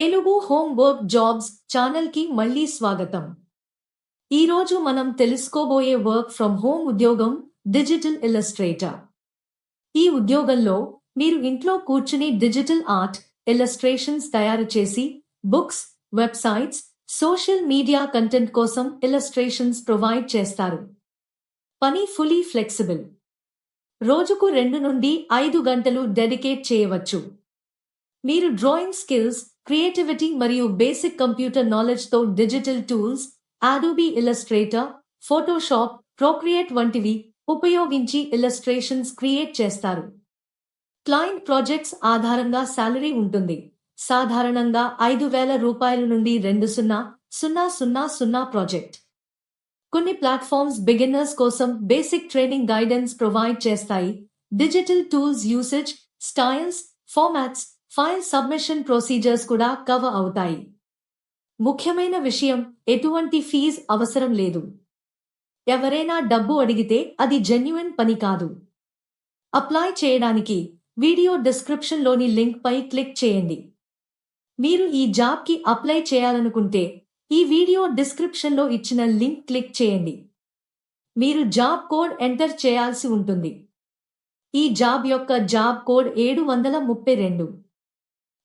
Telugu home work jobs ఛానల్కి మళ్ళీ స్వాగతం. ఈరోజు మనం తెలుసుకోబోయే వర్క్ ఫ్రమ్ హోమ్ ఉద్యోగం డిజిటల్ ఇలస్ట్రేటర్. ఈ ఉద్యోగంలో మీరు ఇంట్లో కూర్చుని డిజిటల్ ఆర్ట్ ఇలస్ట్రేషన్స్ తయారు చేసి books websites social media content కోసం ఇల్లస్ట్రేషన్స్ ప్రొవైడ్ చేస్తారు. పని ఫుల్లీ ఫ్లెక్సిబుల్. రోజుకు రెండు నుండి ఐదు గంటలు డెడికేట్ చేయవచ్చు. మీరు డ్రాయింగ్ స్కిల్స్ క్రియేటివిటీ మరియు basic computer నాలెడ్జ్తో digital tools Adobe Illustrator Photoshop Procreate వంటివి ఉపయోగించి ఇలస్ట్రేషన్స్ క్రియేట్ చేస్తారు. క్లయింట్ ప్రాజెక్ట్స్ ఆధారంగా శాలరీ ఉంటుంది. సాధారణంగా ఐదు వేల రూపాయల నుండి రెండు సున్నా సున్నా సున్నా సున్నా ప్రాజెక్ట్ కొన్ని ప్లాట్ఫామ్స్ బిగినర్స్ కోసం బేసిక్ ట్రైనింగ్ గైడెన్స్ ప్రొవైడ్ చేస్తాయి. Digital tools usage styles formats file submission procedures కూడా కవర్ అవుతాయి. ముఖ్యమైన విషయం ఎటువంటి ఫీజ్ అవసరం లేదు. ఎవరైనా డబ్బు అడిగితే అది జెన్యున్ పని కాదు. అప్లై చేయడానికి వీడియో డిస్క్రిప్షన్లోని లింక్పై క్లిక్ చేయండి. మీరు ఈ జాబ్కి అప్లై చేయాలనుకుంటే ఈ వీడియో డిస్క్రిప్షన్లో ఇచ్చిన లింక్ క్లిక్ చేయండి. మీరు జాబ్ కోడ్ ఎంటర్ చేయాల్సి ఉంటుంది. ఈ జాబ్ యొక్క జాబ్ కోడ్ ఏడు వందల ముప్పై రెండు.